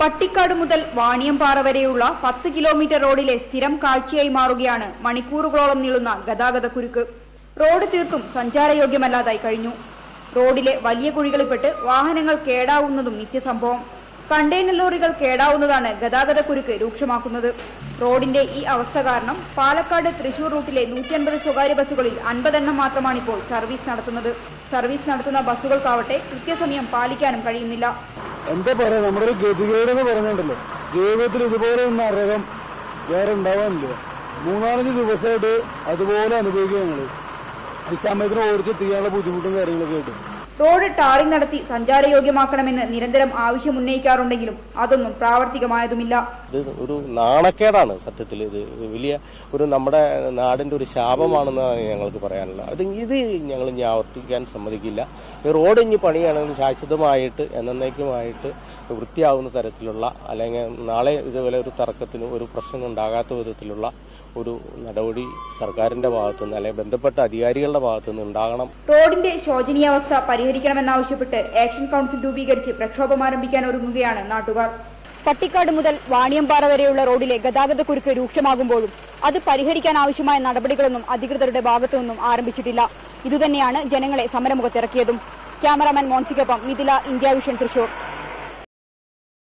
പട്ടിക്കാട് മുതൽ വാണിയംപാറ വരെയുള്ള പത്ത് കിലോമീറ്റർ റോഡിലെ സ്ഥിരം കാഴ്ചയായി മാറുകയാണ് മണിക്കൂറുകളോളം നീളുന്ന ഗതാഗത കുരുക്ക്. റോഡ് തീർത്തും സഞ്ചാരയോഗ്യമല്ലാതായി കഴിഞ്ഞു. റോഡിലെ വലിയ കുഴികളിൽപ്പെട്ട് വാഹനങ്ങൾ കേടാവുന്നതും നിത്യസംഭവം. കണ്ടെയ്നർ ലോറികൾ കേടാവുന്നതാണ് ഗതാഗത കുരുക്ക് രൂക്ഷമാക്കുന്നത്. റോഡിന്റെ ഈ അവസ്ഥ കാരണം പാലക്കാട് തൃശൂർ റൂട്ടിലെ നൂറ്റി അൻപത് സ്വകാര്യ ബസ്സുകളിൽ അൻപതെണ്ണം മാത്രമാണ് ഇപ്പോൾ സർവീസ് നടത്തുന്നത്. സർവീസ് നടത്തുന്ന ബസ്സുകൾക്കാവട്ടെ കൃത്യസമയം പാലിക്കാനും കഴിയുന്നില്ല. എന്താ പറയാ നമ്മുടെ ഒരു ഗതികേട് എന്ന് പറഞ്ഞിട്ടുണ്ടല്ലോ ജീവിതത്തിൽ ഇതുപോലെ ഒന്നും അർഹം വേറെ ഉണ്ടാവാനില്ല. മൂന്നാലഞ്ച് ദിവസമായിട്ട് അതുപോലെ അനുഭവിക്കുക ഞങ്ങൾ. ഈ സമയത്തിന് ഓടിച്ചെത്തിക്കാനുള്ള ബുദ്ധിമുട്ടും കാര്യങ്ങളൊക്കെ ആയിട്ട്. റോഡ് ടാറിംഗ് നടത്തി സഞ്ചാരയോഗ്യമാക്കണമെന്ന് നിരന്തരം ആവശ്യമുന്നയിക്കാറുണ്ടെങ്കിലും അതൊന്നും പ്രാവർത്തികമായതുമില്ല. ഇത് ഒരു നാണക്കേടാണ് സത്യത്തിൽ. ഇത് വലിയ ഒരു നമ്മുടെ നാടിന്റെ ഒരു ശാപമാണെന്ന് ഞങ്ങൾക്ക് പറയാനുള്ളത്. അത് ഇത് ഞങ്ങൾ ഇനി ആവർത്തിക്കാൻ സമ്മതിക്കില്ല. റോഡ് ഇനി പണിയാണെങ്കിൽ ശാശ്വതമായിട്ട് എന്നേക്കുമായിട്ട് വൃത്തിയാവുന്ന തരത്തിലുള്ള അല്ലെങ്കിൽ നാളെ ഇതുപോലെ ഒരു തർക്കത്തിന് ഒരു പ്രശ്നം ഉണ്ടാകാത്ത വിധത്തിലുള്ള ഒരു നടപടി സർക്കാരിന്റെ ഭാഗത്തുനിന്ന് അല്ലെങ്കിൽ ബന്ധപ്പെട്ട അധികാരികളുടെ ഭാഗത്തുനിന്ന് ഉണ്ടാകണം. റോഡിന്റെ ശോചനീയാവസ്ഥ പരിഹരിക്കണമെന്നാവശ്യപ്പെട്ട് ആക്ഷൻ കൗൺസിൽ രൂപീകരിച്ച് പ്രക്ഷോഭം ആരംഭിക്കാൻ ഒരുങ്ങുകയാണ് നാട്ടുകാർ. പട്ടിക്കാട് മുതൽ വാണിയമ്പാറ വരെയുള്ള റോഡിലെ ഗതാഗത കുരുക്ക് രൂക്ഷമാകുമ്പോഴും അത് പരിഹരിക്കാൻ ആവശ്യമായ നടപടികളൊന്നും അധികൃതരുടെ ഭാഗത്തുനിന്നും ആരംഭിച്ചിട്ടില്ല. ഇതുതന്നെയാണ് ജനങ്ങളെ സമരമുഖത്തിറക്കിയതും. ക്യാമറാമാൻ മോൻസിക്കൊപ്പം മിഥില ഇന്ത്യ വിഷൻ തൃശൂർ.